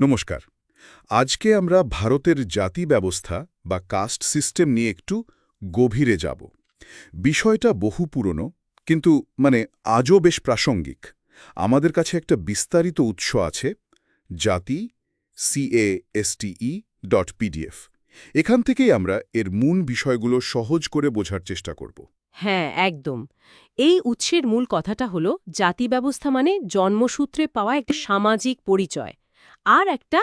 নমস্কার। আজকে আমরা ভারতের জাতি ব্যবস্থা বা কাস্ট সিস্টেম নিয়ে একটু গভীরে যাব। বিষয়টা বহু পুরনো, কিন্তু মানে আজও বেশ প্রাসঙ্গিক। আমাদের কাছে একটা বিস্তারিত উৎস আছে, জাতি সিএএসটিই ডট পিডিএফ এখান থেকেই আমরা এর মূল বিষয়গুলো সহজ করে বোঝার চেষ্টা করব। হ্যাঁ একদম। এই উৎসের মূল কথাটা হলো জাতি ব্যবস্থা মানে জন্মসূত্রে পাওয়া একটা সামাজিক পরিচয়। আর একটা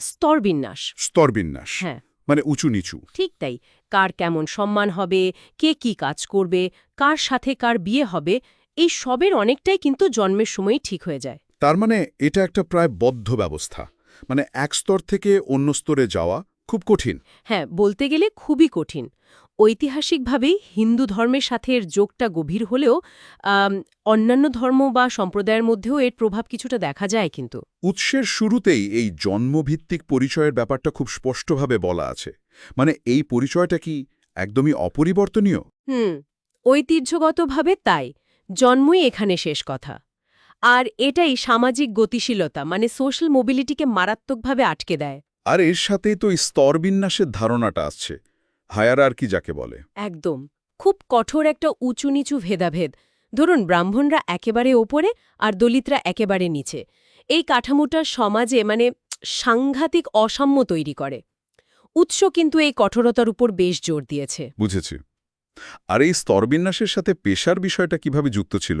স্তরবিন্যাস স্তরবিন্যাস হ্যাঁ। মানে উঁচু নিচু। ঠিক তাই। কার কেমন সম্মান হবে কে কি কাজ করবে কার সাথে কার বিয়ে হবে এই সবের অনেকটাই কিন্তু জন্মের সময়ই ঠিক হয়ে যায়। তার মানে এটা একটা প্রায় বদ্ধ ব্যবস্থা। মানে এক স্তর থেকে অন্য স্তরে যাওয়া খুব কঠিন। হ্যাঁ বলতে গেলে খুবই কঠিন। ঐতিহাসিকভাবেই হিন্দু ধর্মের সাথে এর যোগটা গভীর হলেও অন্যান্য ধর্ম বা সম্প্রদায়ের মধ্যেও এর প্রভাব কিছুটা দেখা যায় কিন্তু। উৎসের শুরুতেই এই জন্মভিত্তিক পরিচয়ের ব্যাপারটা খুব স্পষ্টভাবে বলা আছে। মানে এই পরিচয়টা কি একদমই অপরিবর্তনীয়? হুম ঐতিহ্যগতভাবে তাই জন্মই এখানে শেষ কথা। আর এটাই সামাজিক গতিশীলতা মানে সোশ্যাল মোবিলিটিকে মারাত্মকভাবে আটকে দেয়। আর এর সাথেই তো স্তরবিন্যাসের ধারণাটা আসছে। হায়ার আর কি যাকে বলে। একদম। খুব কঠোর একটা উঁচু নিচু ভেদাভেদ। ধরুন ব্রাহ্মণরা একেবারে ওপরে আর দলিতরা একেবারে নিচে। এই কাঠামোটা সমাজে মানে সাংঘাতিক অসাম্য তৈরি করে। উৎস কিন্তু এই কঠোরতার উপর বেশ জোর দিয়েছে। বুঝেছি। আর এই স্তরবিন্যাসের সাথে পেশার বিষয়টা কীভাবে যুক্ত ছিল?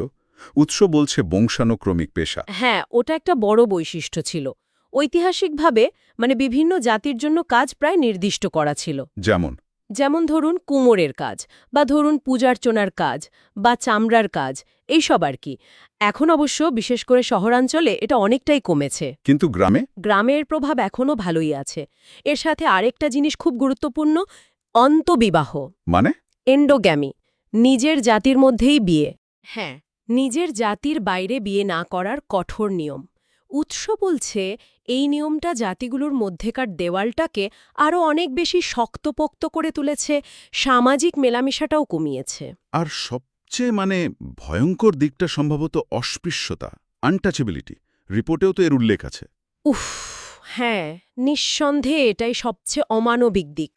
উৎস বলছে বংশানুক্রমিক পেশা। হ্যাঁ ওটা একটা বড় বৈশিষ্ট্য ছিল। ঐতিহাসিকভাবে মানে বিভিন্ন জাতির জন্য কাজ প্রায় নির্দিষ্ট করা ছিল। যেমন? যেমন ধরুন কুমোরের কাজ বা ধরুন পূজার্চনার কাজ বা চামড়ার কাজ এইসব আর কি। এখন অবশ্য বিশেষ করে শহরাঞ্চলে এটা অনেকটাই কমেছে। কিন্তু গ্রামে? গ্রামের প্রভাব এখনও ভালোই আছে। এর সাথে আরেকটা জিনিস খুব গুরুত্বপূর্ণ অন্তবিবাহ। মানে? এন্ডোগ্যামি নিজের জাতির মধ্যেই বিয়ে। হ্যাঁ। নিজের জাতির বাইরে বিয়ে না করার কঠোর নিয়ম। উৎস বলছে এই নিয়মটা জাতিগুলোর মধ্যেকার দেওয়ালটাকে আরও অনেক বেশি শক্তপোক্ত করে তুলেছে সামাজিক মেলামেশাটাও কমিয়েছে। আর সবচেয়ে মানে ভয়ঙ্কর দিকটা সম্ভবত অস্পৃশ্যতা আনটাচেবিলিটি রিপোর্টেও তো এর উল্লেখ আছে। উফ হ্যাঁ নিঃসন্দেহে এটাই সবচেয়ে অমানবিক দিক।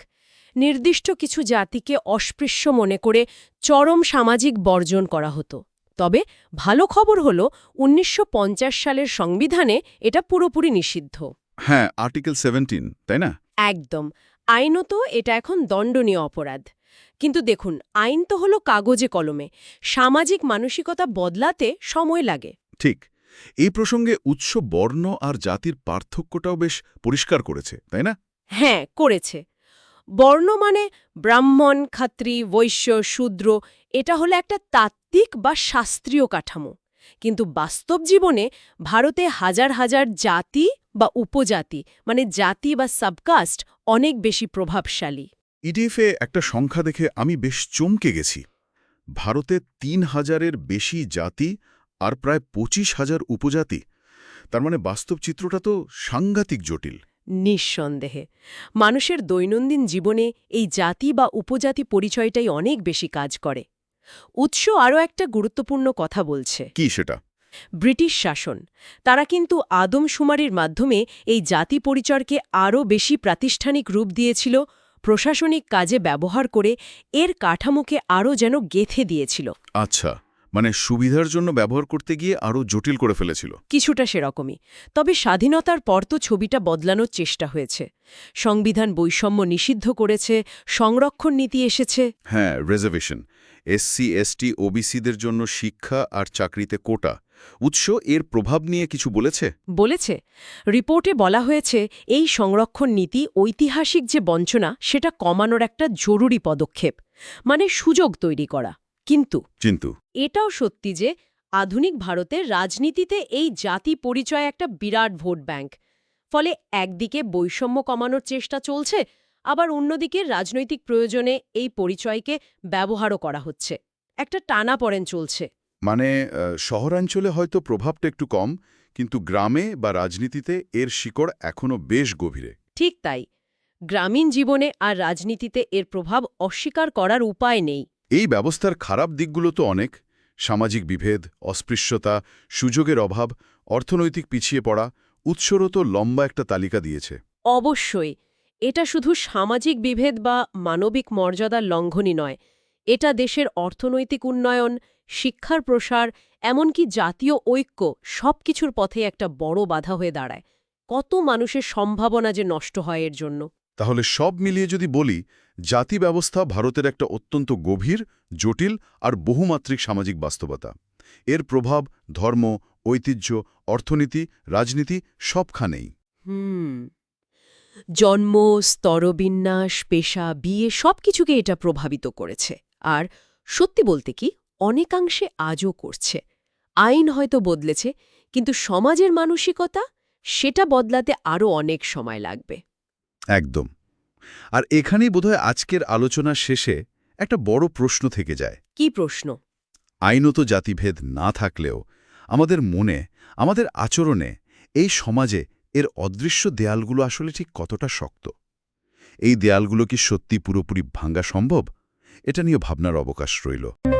নির্দিষ্ট কিছু জাতিকে অস্পৃশ্য মনে করে চরম সামাজিক বর্জন করা হতো। তবে ভালো খবর হল উনিশশো পঞ্চাশ সালের সংবিধানে এটা পুরোপুরি নিষিদ্ধ। হ্যাঁ আর্টিকেল সেভেন্টিন তাই না? একদম। আইনত এটা এখন দণ্ডনীয় অপরাধ। কিন্তু দেখুন আইন তো হলো কাগজে কলমে। সামাজিক মানসিকতা বদলাতে সময় লাগে। ঠিক। এই প্রসঙ্গে উৎস বর্ণ আর জাতির পার্থক্যটাও বেশ পরিষ্কার করেছে তাই না? হ্যাঁ করেছে। বর্ণ মানে ব্রাহ্মণ খাত্রী বৈশ্য, শূদ্র, এটা হলো একটা তাত্ত্বিক বা শাস্ত্রীয় কাঠামো। কিন্তু বাস্তব জীবনে ভারতে হাজার হাজার জাতি বা উপজাতি মানে জাতি বা সাবকাস্ট, অনেক বেশি প্রভাবশালী। ইডিএফে একটা সংখ্যা দেখে আমি বেশ চমকে গেছি। ভারতে তিন হাজারের বেশি জাতি আর প্রায় পঁচিশ হাজার উপজাতি। তার মানে বাস্তব চিত্রটা তো সাংঘাতিক জটিল। নিঃসন্দেহে। মানুষের দৈনন্দিন জীবনে এই জাতি বা উপজাতি পরিচয়টাই অনেক বেশি কাজ করে। উৎস আরও একটা গুরুত্বপূর্ণ কথা বলছে। কি সেটা? ব্রিটিশ শাসন। তারা কিন্তু আদমশুমারির মাধ্যমে এই জাতি পরিচয়কে আরও বেশি প্রাতিষ্ঠানিক রূপ দিয়েছিল প্রশাসনিক কাজে ব্যবহার করে এর কাঠামোকে আরও যেন গেথে দিয়েছিল। আচ্ছা। মানে সুবিধার জন্য ব্যবহার করতে গিয়ে আরও জটিল করে ফেলেছিল। কিছুটা সেরকমই। তবে স্বাধীনতার পর তো ছবিটা বদলানোর চেষ্টা হয়েছে। সংবিধান বৈষম্য নিষিদ্ধ করেছে সংরক্ষণ নীতি এসেছে। হ্যাঁ রিজার্ভেশন এসসি এসটি ওবিসিদের জন্য শিক্ষা আর চাকরিতে কোটা। উৎস এর প্রভাব নিয়ে কিছু বলেছে? বলেছে। রিপোর্টে বলা হয়েছে এই সংরক্ষণ নীতি ঐতিহাসিক যে বঞ্চনা সেটা কমানোর একটা জরুরি পদক্ষেপ। মানে সুযোগ তৈরি করা। কিন্তু কিন্তু এটাও সত্যি যে আধুনিক ভারতের রাজনীতিতে এই জাতি পরিচয় একটা বিরাট ভোট ব্যাংক। ফলে একদিকে বৈষম্য কমানোর চেষ্টা চলছে আবার অন্যদিকে রাজনৈতিক প্রয়োজনে এই পরিচয়কে ব্যবহারও করা হচ্ছে। একটা টানাপড়েন চলছে। মানে শহরাঞ্চলে হয়তো প্রভাবটা একটু কম কিন্তু গ্রামে বা রাজনীতিতে এর শিকড় এখনও বেশ গভীরে। ঠিক তাই। গ্রামীণ জীবনে আর রাজনীতিতে এর প্রভাব অস্বীকার করার উপায় নেই। এই ব্যবস্থার খারাপ দিকগুলো তো অনেক। সামাজিক বিভেদ, অস্পৃশ্যতা, সুযোগের অভাব, অর্থনৈতিক পিছিয়ে পড়া, উৎসরও তো লম্বা একটা তালিকা দিয়েছে। অবশ্যই, এটা শুধু সামাজিক বিভেদ বা মানবিক মর্যাদার লঙ্ঘনই নয়। এটা দেশের অর্থনৈতিক উন্নয়ন, শিক্ষার প্রসার, এমনকি জাতীয় ঐক্য সবকিছুর পথে একটা বড় বাধা হয়ে দাঁড়ায়। কত মানুষের সম্ভাবনা যে নষ্ট হয় এর জন্য। তাহলে সব মিলিয়ে যদি বলি জাতি ব্যবস্থা ভারতের একটা অত্যন্ত গভীর, জটিল আর বহুমাত্রিক সামাজিক বাস্তবতা। এর প্রভাব, ধর্ম, ঐতিহ্য, অর্থনীতি, রাজনীতি সবখানেই। জন্ম, স্তরবিন্যাস, পেশা, বিয়ে সবকিছুকে এটা প্রভাবিত করেছে। আর সত্যি বলতে কি, অনেকাংশে আজও করছে। আইন হয়তো বদলেছে, কিন্তু সমাজের মানসিকতা, সেটা বদলাতে আরও অনেক সময় লাগবে। একদম। আর এখানেই বোধহয় আজকের আলোচনার শেষে একটা বড় প্রশ্ন থেকে যায়। কি প্রশ্ন? আইনত জাতিভেদ না থাকলেও আমাদের মনে আমাদের আচরণে এই সমাজে এর অদৃশ্য দেয়ালগুলো আসলে ঠিক কতটা শক্ত? এই দেয়ালগুলো কি সত্যি পুরোপুরি ভাঙ্গা সম্ভব? এটা নিয়ে ভাবনার অবকাশ রইল।